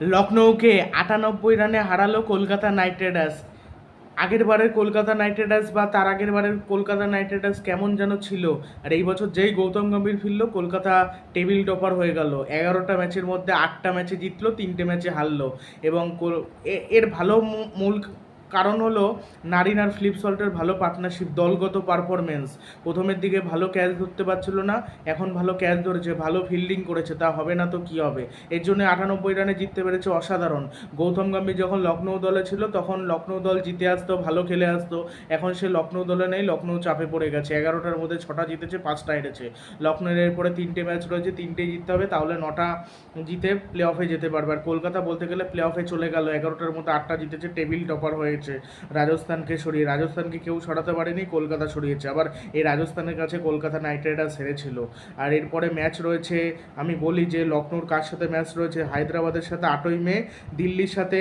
লখনৌকে আটানব্বই রানে হারালো কলকাতা নাইট রাইডার্স। আগের বারের কলকাতা নাইট রাইডার্স বা তার আগের বারের কলকাতা নাইট রাইডার্স কেমন যেন ছিল। আর এই বছর যেই গৌতম গম্ভীর ফিরলো, কলকাতা টেবিল টপার হয়ে গেল। এগারোটা ম্যাচের মধ্যে আটটা ম্যাচে জিতলো, তিনটে ম্যাচে হারলো। এবং এর ভালো মূল কারণ হলো নারিন আর ফ্লিপ সল্টের ভালো পার্টনারশিপ দলগত পারফরমেন্স প্রথমের দিকে ভালো ক্যাচ ধরতে পারছিল না, এখন ভালো ক্যাচ ধরেছে, ভালো ফিল্ডিং করেছে, তা হবে না তো কি হবে? এর জন্য আটানব্বই রানে জিততে পেরেছে অসাধারণ। গৌতম গম্ভীর যখন লখনৌ দলে ছিল, তখন লখনৌ দল জিতে আসতো, ভালো খেলে আসতো। এখন সে লখনৌ দলে নেই লখনৌ চাপে পড়ে গেছে। এগারোটার মধ্যে ছটা জিতেছে, পাঁচটা হেরেছে। লখনৌয়ের এরপরে তিনটে ম্যাচ রয়েছে, তিনটেই জিততে হবে, তাহলে নটা জিতে প্লে অফে যেতে পারবে। আর কলকাতা বলতে গেলে প্লে অফে চলে গেল। এগারোটার মধ্যে আটটা জিতেছে টেবিল টপার হয়েছে রাজস্থানকে সরিয়ে, রাজস্থানকে কেউ সরাতে পারেনি, কলকাতা সরিয়েছে। আবার এই রাজস্থানের কাছে কলকাতা নাইট রাইডার্স হেরেছিল। আর এরপরে ম্যাচ রয়েছে, আমি বলি যে লখনৌর কার সাথে ম্যাচ রয়েছে? হায়দ্রাবাদের সাথে আটই মে, দিল্লির সাথে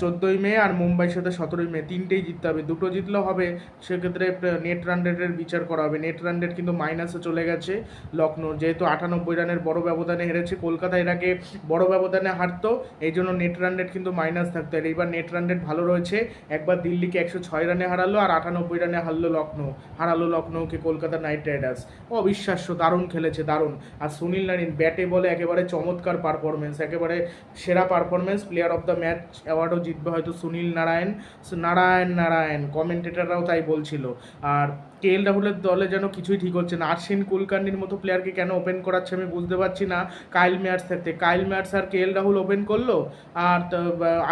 চোদ্দোই মে আর মুম্বাইয়ের সাথে সতেরোই মে। তিনটেই জিততে হবে। দুটো জিতলেও হবে। সেক্ষেত্রে নেট রান রেটের বিচার করা হবে। নেট রান রেট কিন্তু মাইনাসে চলে গেছে লখনৌ যেহেতু আটানব্বই রানের বড় ব্যবধানে হেরেছে, কলকাতা এর আগে বড় ব্যবধানে হারতো এই জন্য নেট রান রেট কিন্তু মাইনাস থাকতো। আর এইবার নেট রান রেট ভালো রয়েছে। একবার দিল্লিকে একশো ছয় রানে হারালো আর আটানব্বই রানে হারলো লখনৌ হারালো লখনৌকে কলকাতা নাইট রাইডার্স। অবিশ্বাস্য, দারুণ খেলেছে, দারুণ। আর সুনীল নারিন ব্যাটে বলে একেবারে চমৎকার পারফরমেন্স একেবারে সেরা performance player of the match অ্যাওয়ার্ডও জিতবে হয়তো সুনীল নারায়ণ। নারায়ণ নারায়ণ কমেন্টেটাররাও তাই বলছিল। আর কে এল রাহুলের দলে যেন কিছুই ঠিক হচ্ছে না। আশ্বিন কুলকার্নির মতো প্লেয়ারকে কেন ওপেন করাচ্ছে আমি বুঝতে পারছি না। কাইল মেয়ার্স থাকতে কাইল মেয়ার্স আর কে এল রাহুল ওপেন করল। আর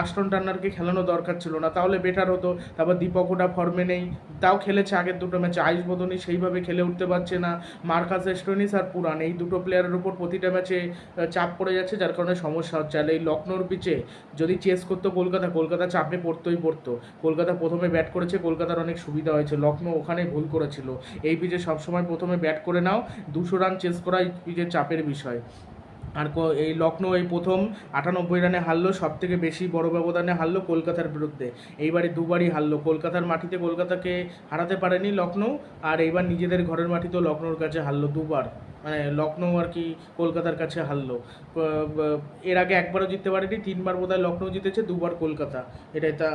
আষ্টন টার্নারকে খেলানো দরকার ছিল না। তাহলে বেটার হতো। তারপর দীপক ওটা ফর্মে নেই। তাও খেলেছে আগের দুটো ম্যাচে আইস বদনি সেইভাবে খেলে উঠতে পারছে না। মার্কাস এস্টোনিস আর পুরান, এই দুটো প্লেয়ারের উপর প্রতিটা ম্যাচে চাপ পড়ে যাচ্ছে, যার কারণে সমস্যা হচ্ছে। আর এই লখনৌর পিচে যদি চেস করতো কলকাতা কলকাতা চাপে পড়তোই পড়তো। কলকাতা প্রথমে ব্যাট করেছে, কলকাতার অনেক সুবিধা হয়েছে। লখনৌ ওখানেই ভুল করেছিল। এই পিচে সবসময় প্রথমে ব্যাট করে নাও, দুশো রান চেস করা এই পিচের চাপের বিষয়। আর এই লখনৌ এই প্রথম আটানব্বই রানে হারলো সব থেকে বেশি বড় ব্যবধানে হারলো কলকাতার বিরুদ্ধে। এইবারে দুবারই হারলো। কলকাতার মাটিতে কলকাতাকে হারাতে পারেনি লখনৌ আর এইবার নিজেদের ঘরের মাটিতেও লখনৌর কাছে হারলো দুবার। মানে লখনৌ আর কি কলকাতার কাছে হারলো। এর আগে একবারও জিততে পারেনি, তিনবার বোধহয় লখনৌ জিতেছে, দুবার কলকাতা। এটাই তা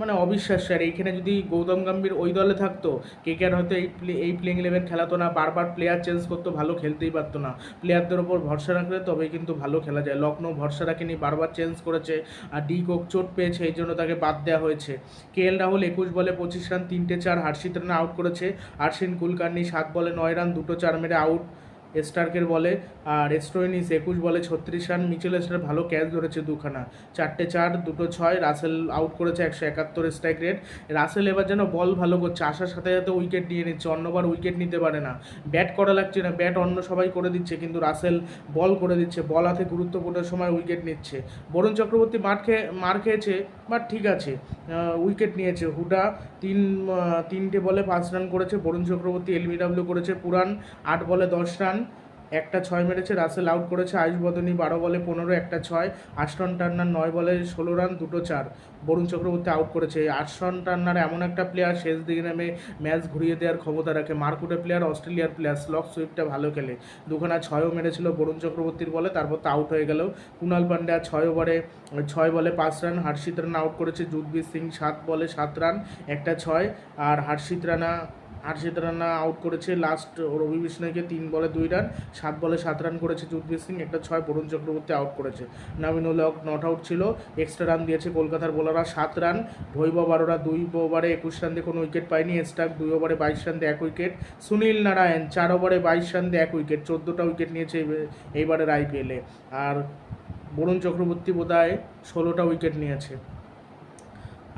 মানে অবিশ্বাস্য। আর এইখানে যদি গৌতম গম্ভীর ওই দলে থাকতো কে কে আর হয়তো এই প্লে এই প্লেইং ইলেভেন খেলাতো না, বারবার প্লেয়ার চেঞ্জ করতো, ভালো খেলতেই পারতো না। প্লেয়ারদের ওপর ভরসা রাখলে তবেই কিন্তু ভালো খেলা যায়। লখনৌ ভরসা রাখেনি, বারবার চেঞ্জ করেছে, আর ডি কোক চোট পেয়েছে, এই জন্য তাকে বাদ দেওয়া হয়েছে। কে এল রাহুল একুশ বলে পঁচিশ রান, তিনটে চার, হার্ষিত রান আউট করেছে। আরশিন কুলকার্নি সাত বলে নয় রান, দুটো চার মেরে আউট স্টার্কের বলে, আর এস্ট্রোইনিস একুশ বলে ছত্রিশ রান, মিচেল স্টার ভালো ক্যাচ ধরেছে দুখানা। চারটে চার, দুটো ছয়, রাসেল আউট করেছে একশো একাত্তর স্ট্রাইক রেট। রাসেল এবার যেন বল ভালো করছে, আসার সাথে সাথে উইকেট নিয়ে নিচ্ছে, অন্যবার উইকেট নিতে পারে না। ব্যাট করা লাগছে না, ব্যাট অন্য সবাই করে দিচ্ছে, কিন্তু রাসেল বল করে দিচ্ছে, বল হাতে গুরুত্বপূর্ণ সময় উইকেট নিচ্ছে। বরুণ চক্রবর্তী মার খেয়ে মার খেয়েছে, বাট ঠিক আছে উইকেট নিয়েছে। হুডা তিন তিনটে বলে পাঁচ রান করেছে, বরুণ চক্রবর্তী এলবিডাব্লিউ করেছে পুরান, আট বলে দশ রান। একটা ছয় মেরেছে, রাসেল আউট করেছে, আয়ুষ বদনী বারো বলে পনেরো, একটা ছয় আষ্টন টার্নার নয় বলে ষোলো রান, দুটো চার। বরুণ চক্রবর্তী আউট করেছে। আষ্টন টার্নার এমন একটা প্লেয়ার শেষ দিকে নেমে ম্যাচ ঘুরিয়ে দেওয়ার ক্ষমতা রাখে। মার্কুটে প্লেয়ার অস্ট্রেলিয়ার প্লেয়ার স্লক সুইপটা ভালো খেলে। দুখানা ছয়ও মেরেছিল বরুণ চক্রবর্তীর বলে, তারপর তো আউট হয়ে গেল। কুণাল পান্ডা ছয় ওভারে ছয় বলে পাঁচ রান, হার্ষিত রানা আউট করেছে। যুদ্ধবীর সিং সাত বলে সাত রান, একটা ছয়। আর হার্ষিত রানা হার্ষিত রানা আউট করেছে। লাস্ট রবি বিষ্ণয়কে তিন বলে দুই রান সাত বলে সাত রান করেছে যুদ্ধবীর সিং, একটা ছয় বরুণ চক্রবর্তী আউট করেছে। নবীনুল হক নট আউট ছিল এক্সট্রা রান দিয়েছে কলকাতার বোলাররা সাত রান ভৈবব বারোরা দুই ওভারে একুশ রান দিয়ে কোনো উইকেট পায়নি, স্টাক দুই ওভারে বাইশ রান দিয়ে এক উইকেট সুনীল নারায়ণ চার ওভারে বাইশ রান দিয়ে এক উইকেট চোদ্দোটা উইকেট নিয়েছে এইবার- এইবারের আইপিএলে আর বরুণ চক্রবর্তী বোধহয় ষোলোটা উইকেট নিয়েছে।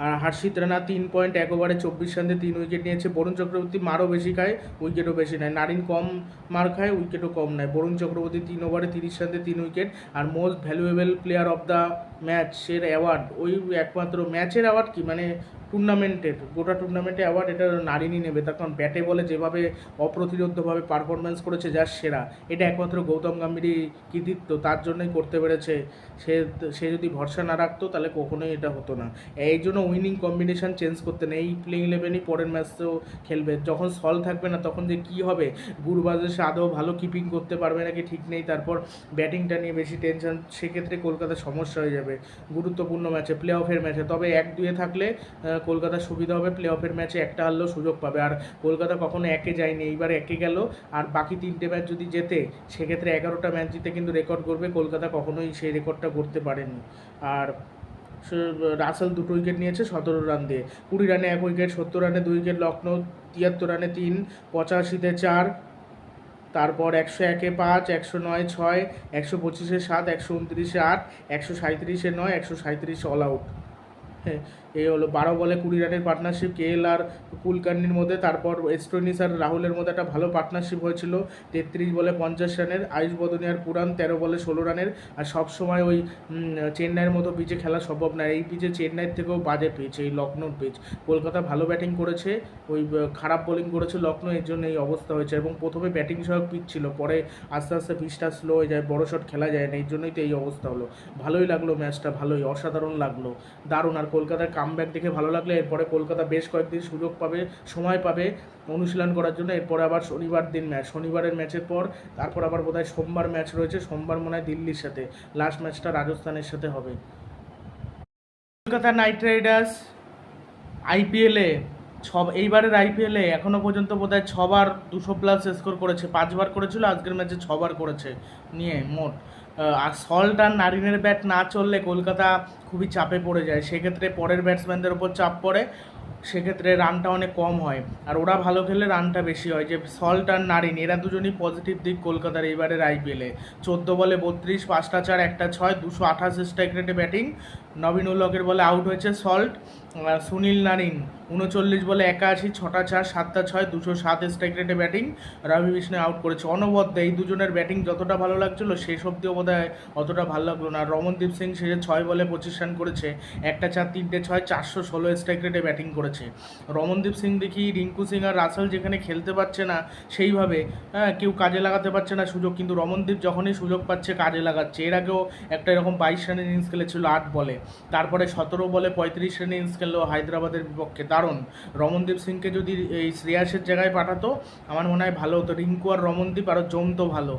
আর হার্ষিত রানা তিন পয়েন্ট এক ওভারে চব্বিশ রানে তিন উইকেট নিয়েছে। বরুণ চক্রবর্তী মারও বেশি খায় উইকেটও বেশি নেয়। নারিন কম মার খায় উইকেটও কম নেয়। বরুণ চক্রবর্তী তিন ওভারে তিরিশ রানে তিন wicket R most valuable player of the ম্যাচের অ্যাওয়ার্ড। ওই একমাত্র ম্যাচের অ্যাওয়ার্ড কি? মানে টুর্নামেন্টের গোটা টুর্নামেন্টে অ্যাওয়ার্ড এটা নারিনই নেবে। তার কারণ ব্যাটে বলে যেভাবে অপ্রতিরোধ্যভাবে পারফরমেন্স করেছে যার সেরা, এটা একমাত্র গৌতম গম্ভীরই কৃতিত্ব তার জন্যই করতে পেরেছে। সে সে যদি ভরসা না রাখতো তাহলে কখনোই এটা হতো না। এই জন্য উইনিং কম্বিনেশন চেঞ্জ করতে নেই। এই প্লেইং ইলেভেনই পরের ম্যাচেও খেলবে। যখন সল থাকবে না তখন যে কী হবে? গুরবাজ এসে আদৌ ভালো কিপিং করতে পারবে নাকি ঠিক নেই? তারপর ব্যাটিংটা নিয়ে বেশি টেনশন সেক্ষেত্রে কলকাতার সমস্যা হয়ে যাবে। গুরুত্বপূর্ণ ম্যাচে প্লে অফের ম্যাচে। তবে এক দুয়ে থাকলে কলকাতার সুবিধা হবে প্লে অফের ম্যাচে একটা হারলেও সুযোগ পাবে। আর কলকাতা কখনো একে যায়নি, এইবার একে গেল। আর বাকি তিনটে ম্যাচ যদি জেতে, সেক্ষেত্রে এগারোটা ম্যাচ জিতে কিন্তু রেকর্ড করবে কলকাতা কখনোই সেই রেকর্ডটা করতে পারেনি। আর রাসেল দুটো উইকেট নিয়েছে সতেরো রান দিয়ে। কুড়ি রানে এক উইকেট সত্তর রানে দুই উইকেট লখনৌ তিয়াত্তর রানে তিন, পঁচাশিতে চার তারপর একশো একে পাঁচ, একশো নয় ছয়, একশো পঁচিশে সাত, একশো উনত্রিশে আট, একশো সাঁত্রিশে নয়, একশো সাঁত্রিশে অল আউট। হ্যাঁ এই হলো বারো বলে কুড়ি রানের পার্টনারশিপ কে এল আর কুলকার্নির মধ্যে। তারপর স্টোনিস আর রাহুলের মধ্যে একটা ভালো পার্টনারশিপ হয়েছিল, তেত্রিশ বলে পঞ্চাশ রানের, আয়ুষ বদনি বদনিয়ার পুরান তেরো বলে ষোলো রানের। আর সবসময় ওই চেন্নাইয়ের মতো পিচে খেলা সম্ভব না। এই পিচে চেন্নাইয়ের থেকেও বাজে পিচ এই লখনৌর পিচ কলকাতা ভালো ব্যাটিং করেছে, ওই খারাপ বোলিং করেছে লখনৌ এর জন্য এই অবস্থা হয়েছে। এবং প্রথমে ব্যাটিং সহায়ক পিচ ছিল, পরে আস্তে আস্তে পিচটা স্লো হয়ে যায়, বড় শট খেলা যায় না, এই জন্যই তো এই অবস্থা হলো। ভালোই লাগল ম্যাচটা ভালোই, অসাধারণ লাগল। দারুণ, আর কলকাতার কামব্যাক দেখে ভালো লাগলে, এরপরে কলকাতা বেশ কয়েকদিন সুযোগ পাবে, সময় পাবে অনুশীলন করার জন্য। এরপরে আবার শনিবার দিন ম্যাচ শনিবারের ম্যাচের পর তারপর আবার বোধহয় সোমবার ম্যাচ রয়েছে, সোমবার মনে হয় দিল্লির সাথে। লাস্ট ম্যাচটা রাজস্থানের সাথে হবে। কলকাতা নাইট রাইডার্স আইপিএলে ছ এইবারের আইপিএলে এখনও পর্যন্ত বোধহয় ছবার দুশো প্লাস স্কোর করেছে, পাঁচবার করেছিল, আজকের ম্যাচে ছবার করেছে নিয়ে মোট। আর সল্ট আর নারিনের ব্যাট না চললে কলকাতা খুবই চাপে পড়ে যায়। সেক্ষেত্রে পরের ব্যাটসম্যানদের ওপর চাপ পড়ে, সেক্ষেত্রে রানটা অনেক কম হয়। আর ওরা ভালো খেললে রানটা বেশি হয়। যে সল্ট আর নারিন, এরা দুজনই পজিটিভ দিক কলকাতার এইবারের আইপিএলে চোদ্দ বলে বত্রিশ, পাঁচটা চার, একটা ছয়, দুশো আঠাশ স্ট্রাইক রেটে ব্যাটিং নবীন উল্লকের বলে আউট হয়েছে সল্ট সুনীল নারিন, উনচল্লিশ বলে একাশি, ছটা চার, সাতটা ছয়, দুশো সাত স্ট্রাইক রেটে ব্যাটিং রবি বিষ্ণু আউট করেছে। অনবদ্য, এই দুজনের ব্যাটিং যতটা ভালো লাগছিল, শেষ অব্দিও বোধ হয় অতটা ভালো লাগল না। রমনদীপ সিং শেষে ছয় বলে পঁচিশ রান করেছে, একটা চার, তিনটে ছয়, চারশো ষোলো স্ট্রাইক রেটে ব্যাটিং করেছে। রমনদীপ সিং দেখি, রিঙ্কু সিং আর রাসেল যেখানে খেলতে পারছে না, সেইভাবে হ্যাঁ কেউ কাজে লাগাতে পারছে না সুযোগ। কিন্তু রমনদীপ যখনই সুযোগ পাচ্ছে, কাজে লাগাচ্ছে। এর আগেও একটা এরকম বাইশ রানের ইনিংস খেলেছিল আট বলে। তারপরে সতেরো বলে পঁয়ত্রিশ রানের ইনিংস খেললো হায়দ্রাবাদের বিপক্ষে। দারুণ। রমনদীপ সিংকে যদি এই শ্রেয়াসের জায়গায় পাঠাতো, আমার মনে হয় ভালো হতো। রিঙ্কু আর রমনদীপ আরও জমতো ভালো।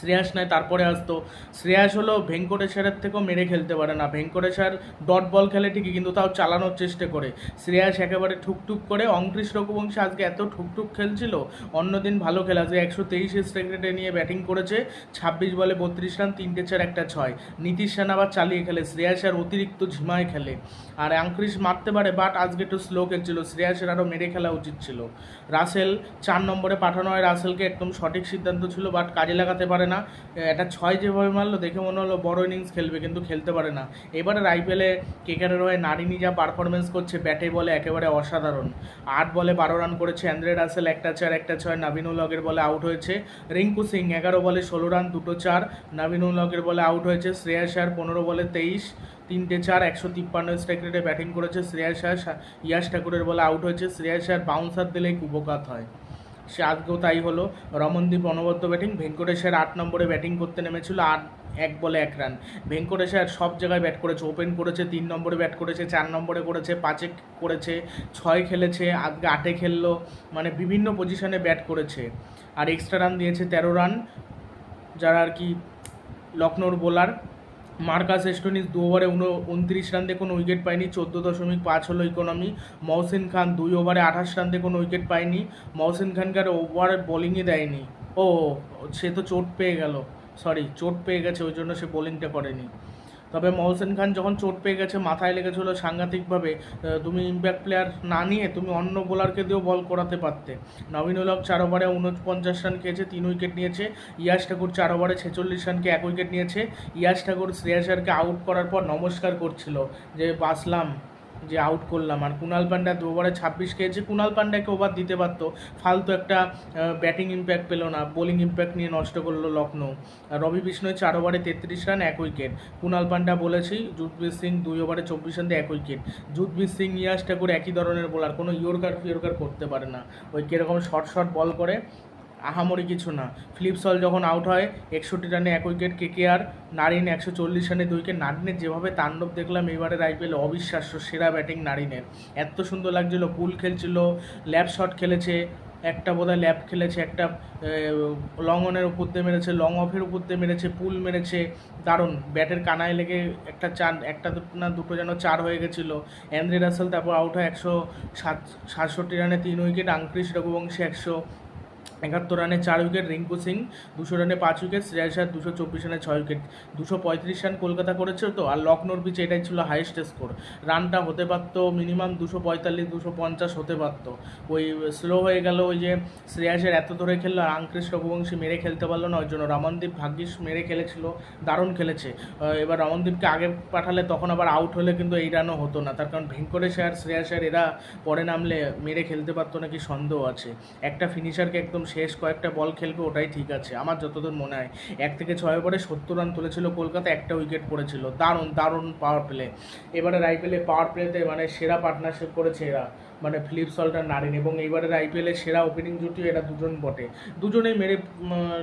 শ্রেয়াস নয় তারপরে আসতো। শ্রেয়াস হলো ভেঙ্কটেশ্বরের থেকেও মেরে খেলতে পারে না। ভেঙ্কটেশ্বর ডট বল খেলে ঠিকই, কিন্তু তাও চালানোর চেষ্টা করে। শ্রেয়াস একেবারে ঠুকঠুক করে, অঙ্কৃশ রঘুবংশী আজকে এত ঠুকঠুক খেলছিল অন্যদিন ভালো খেলা। যে একশো তেইশ স্ট্রাইক রেটে নিয়ে ব্যাটিং করেছে, ছাব্বিশ বলে বত্রিশ রান, তিনটে চার, একটা ছয়। নীতিশ সেন আবার চালিয়ে খেলে, শ্রেয়াস আর অতিরিক্ত ঝিমায় খেলে। আর অঙ্কৃশ মারতে পারে বাট আজকে একটু স্লো খেলছিল। শ্রেয়াসের আরও মেরে খেলা উচিত ছিল। রাসেল চার নম্বরে পাঠানো হয়। রাসেলকে একদম সঠিক সিদ্ধান্ত ছিল বাট কাজে লাগাতে পারে না। একটা ছয় যেভাবে মারলো, দেখে মনে হলো বড় ইনিংস খেলবে, কিন্তু খেলতে পারে না। এবারে আইপিএলে কেকারের হয়ে নারিনি যা পারফরমেন্স করছে, ব্যাটে বলে একেবারে অসাধারণ। আট বলে বারো রান করেছে, অ্যান্দ্রে রাসেল একটা চার, একটা ছয় নাবিনুল হকের বলে আউট হয়েছে। রিঙ্কু সিং এগারো বলে ষোলো রান দুটো চার নাবিনুল হকের বলে আউট হয়েছে। শ্রেয়া আর পনেরো বলে তেইশ, তিনটে চার, একশো তিপ্পান্ন স্ট্রাইক রেটে ব্যাটিং করেছে। শ্রেয়াস আর ইয়াশ ঠাকুরের বলে আউট হয়েছে। শ্রেয়াস আর বাউন্সার দিলেই কুপকাত হয়। সে আজকেও তাই হলো। রমনদীপ অনবদ্য ব্যাটিং, ভেঙ্কটেশের আট নম্বরে ব্যাটিং করতে নেমেছিল আট, এক বলে এক রান। ভেঙ্কটেশের সব জায়গায় ব্যাট করেছে, ওপেন করেছে, তিন নম্বরে ব্যাট করেছে, চার নম্বরে করেছে, পাঁচে করেছে, ছয় খেলেছে, আজকে আটে খেললো মানে বিভিন্ন পজিশনে ব্যাট করেছে। আর এক্সট্রা রান দিয়েছে তেরো রান, যারা আর কি লখনৌর বোলার মার্কাস এস্টোনিস দু ওভারে উনত্রিশ রান দিয়ে কোনো উইকেট পায়নি, চোদ্দ দশমিক পাঁচ হলো ইকোনমি মহসিন খান দুই ওভারে আঠাশ রান দিয়ে কোনো উইকেট পায়নি। মহসিন খানকে আর ওভারে বোলিংই দেয়নি। ও সে তো চোট পেয়ে গেল। সরি চোট পেয়ে গেছে, ওই জন্য সে বোলিংটা করেনি। তবে মহসেন খান যখন চোট পেয়ে গেছে, মাথায় লেগেছিলো সাংঘাতিকভাবে তুমি ইম্প্যাক্ট প্লেয়ার না নিয়ে তুমি অন্য বোলারকে দিয়েও বল করাতে পারতে। নবীন উলক চার ওভারে উনপঞ্চাশ রান খেয়েছে, তিন উইকেট নিয়েছে। ইয়াস ঠাকুর চার ওভারে ছেচল্লিশ রানকে এক উইকেট নিয়েছে। ইয়াস ঠাকুর শ্রেয়াসারকে আউট করার পর নমস্কার করছিল যে বাসলাম যে আউট করলাম। আর কুনাল পান্ডা দু ওভারে ছাব্বিশ খেয়েছে। কুনাল পান্ডাকে ওভার দিতে পারতো। ফালতু একটা ব্যাটিং ইম্প্যাক্ট পেল না। বোলিং ইম্প্যাক্ট নিয়ে নষ্ট করল লখনৌ রবি বিষ্ণয় চার ওভারে তেত্রিশ রান এক উইকেট কুনাল পান্ডা বলেছি যুথবীর সিং দুই ওভারে চব্বিশ রান এক উইকেট যুথবীর সিং ইয়াস ঠাকুর একই ধরনের বোলার কোনো ইয়র্কার ফিয়র্কার করতে পারে না। ওই কীরকম শর্ট শর্ট বল করে। আহামরি কিছু না। ফিলিপসল যখন আউট হয়, একষট্টি রানে এক উইকেট কেকেআর নারিন একশো চল্লিশ রানে দুই উইকেট নারিনের যেভাবে তাণ্ডব দেখলাম এবারের আইপিএল অবিশ্বাস্য সেরা ব্যাটিং নারিনের। এত সুন্দর লাগছিল পুল খেলছিল ল্যাপ শট খেলেছে, একটা বোধহয় ল্যাপ খেলেছে, একটা লং অনের উপর দিয়ে মেরেছে লং অফের উপর দিয়ে মেরেছে পুল মেরেছে। দারুণ, ব্যাটের কানায় লেগে একটা চার, একটা না দুটো যেন চার হয়ে গেছিল। অ্যান্দ্রে রাসেল তারপর আউট হয় একশো সাত, সাতষট্টি রানে তিন উইকেট আংক্রিস রঘুবংশী একশো একাত্তর রানে চার উইকেট, রিঙ্কু সিং দুশো রানে পাঁচ উইকেট, শ্রেয়াস আয়ার দুশো চব্বিশ রানে ছয় উইকেট। দুশো পঁয়ত্রিশ রান কলকাতা করেছে তো, আর লখনৌর পিচে এটাই ছিল হাইয়েস্ট স্কোর রানটা হতে পারতো মিনিমাম দুশো পঁয়তাল্লিশ, দুশো পঞ্চাশ হতে পারতো। ওই স্লো হয়ে গেল ওই যে শ্রেয়াসের এত ধরে খেললো, আর আংক্রিস রঘুবংশী মেরে খেলতে পারল না, ওই জন্য রমনদীপ ভাগ্যিস মেরে খেলেছিল, দারুণ খেলেছে। এবার রমনদীপকে আগে পাঠালে তখন আবার আউট হলে কিন্তু এই রানও হতো না, তার কারণ ভেঙ্কটেশ আর শ্রেয়াস আর এরা পরে নামলে মেরে খেলতে পারতো নাকি সন্দেহ আছে। একটা ফিনিশারকে একদম শেষ কয়েকটা বল খেলবে, ওটাই ঠিক আছে। আমার যতদূর মনে হয়, এক থেকে ছয় ওভারে সত্তর রান তুলেছিল কলকাতা, একটা উইকেট পড়েছিল দারুণ দারুণ পাওয়ার প্লে এবারের আইপিএলে পাওয়ার প্লেতে মানে সেরা পার্টনারশিপ করেছে এরা। মানে ফিলিপ সল্টার নারিন এবং এইবারের আইপিএলের সেরা ওপেনিং জুটিও এরা দুজন বটে। দুজনেই মেরে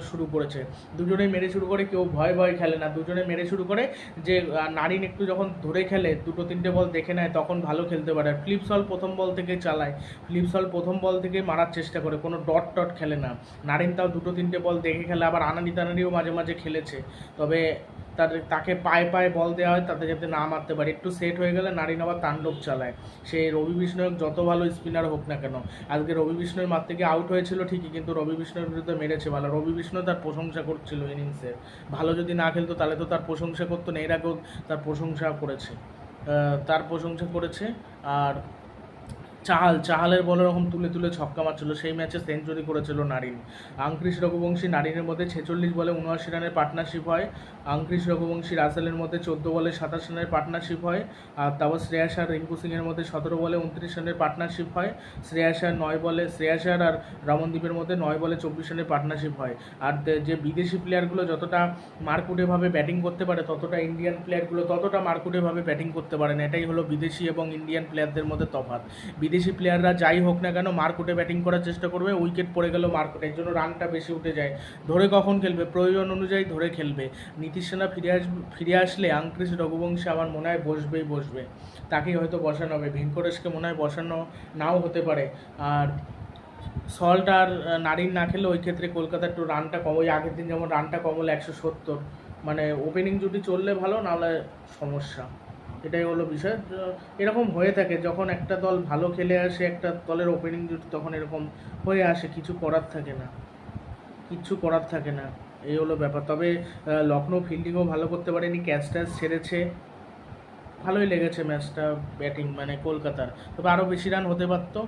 শুরু করেছে। দুজনেই মেরে শুরু করে, কেউ ভয় ভয় খেলে না। দুজনে মেরে শুরু করে যে নারিন একটু যখন ধরে খেলে, দুটো তিনটে বল দেখে নেয়, তখন ভালো খেলতে পারে। আর ফ্লিপসল প্রথম বল থেকে চালায়। ফ্লিপসল প্রথম বল থেকে মারার চেষ্টা করে, কোনো ডট টট খেলে না। নারিন তাও দুটো তিনটে বল দেখে খেলে, আবার আনানি তানানিও মাঝে মাঝে খেলেছে। তবে তার তাকে পায়ে পায়ে বল দেওয়া হয় তাতে যাতে না মারতে পারে। একটু সেট হয়ে গেলে নারিন আবার তাণ্ডব চালায়। সে রবি বিষ্ণয়ক যত ভালো স্পিনার হোক না কেন, আজকে রবি বিষ্ণয়ের মার থেকে আউট হয়েছিল ঠিকই, কিন্তু রবি বিষ্ণয়ের বিরুদ্ধে মেরেছে ভালো। রবি বিষ্ণু তার প্রশংসা করছিল ইনিংসে ভালো যদি না খেলতো, তাহলে তো তার প্রশংসা করতো না। এর তার প্রশংসা করেছে। তার প্রশংসা করেছে, আর চাহাল চাহালের বল এরকম তুলে তুলে ছক্কা মারছিল। সেই ম্যাচে সেঞ্চুরি করেছিল নারিন। আংক্রিস রঘুবংশী নারিনের মধ্যে ছেচল্লিশ বলে উনআশি রানের পার্টনারশিপ হয়। আংক্রিস রঘুবংশী রাসেলের মধ্যে চোদ্দ বলে সাতাশ রানের পার্টনারশিপ হয়। আর তারপর শ্রেয়াস আর রিঙ্কু সিংয়ের মধ্যে সতেরো বলে উনত্রিশ রানের পার্টনারশিপ হয়। শ্রেয়াস আর নয় বলে শ্রেয়াস আর আর রমনদীপের মধ্যে নয় বলে চব্বিশ রানের পার্টনারশিপ হয়। আর যে বিদেশি প্লেয়ারগুলো যতটা মারকুটেভাবে ব্যাটিং করতে পারে, ততটা ইন্ডিয়ান প্লেয়ারগুলো ততটা মারকুটেভাবে ব্যাটিং করতে পারে না। এটাই হলো বিদেশি এবং ইন্ডিয়ান প্লেয়ারদের মধ্যে তফাৎ। বিদেশি প্লেয়াররা যাই হোক না কেন মারকুটে ব্যাটিং করার চেষ্টা করবে উইকেট পড়ে গেল মারকুটে, এর জন্য রানটা বেশি উঠে যায়। ধরে কখন খেলবে? প্রয়োজন অনুযায়ী ধরে খেলবে। নীতিশ সেনা ফিরে আস, ফিরে আসলে আংক্রিস রঘুবংশী আমার মনে হয় বসবেই বসবে। তাকেই হয়তো বসানো হবে। ভেঙ্কটেশকে মনে হয় বসানো নাও হতে পারে। আর সল্ট আর নারিন না খেলে ওই ক্ষেত্রে কলকাতা একটু রানটা কম, ওই আগের দিন যেমন রানটা কম হলো একশো সত্তর। মানে ওপেনিং জুটি চললে ভালো, নাহলে সমস্যা। এটাই হলো বিষয়। এরকম হয়ে থাকে, যখন একটা দল ভালো খেলে আসে, একটা দলের ওপেনিং জুটি তখন এরকম হয়ে আসে, কিছু করার থাকে না। কিচ্ছু করার থাকে না। এই হলো ব্যাপার। তবে লখনৌ ফিল্ডিংও ভালো করতে পারেনি ক্যাচ ট্যাচ ছেড়েছে। ভালোই লেগেছে ম্যাচটা ব্যাটিং মানে কলকাতার। তবে আরও বেশি রান হতে পারতো।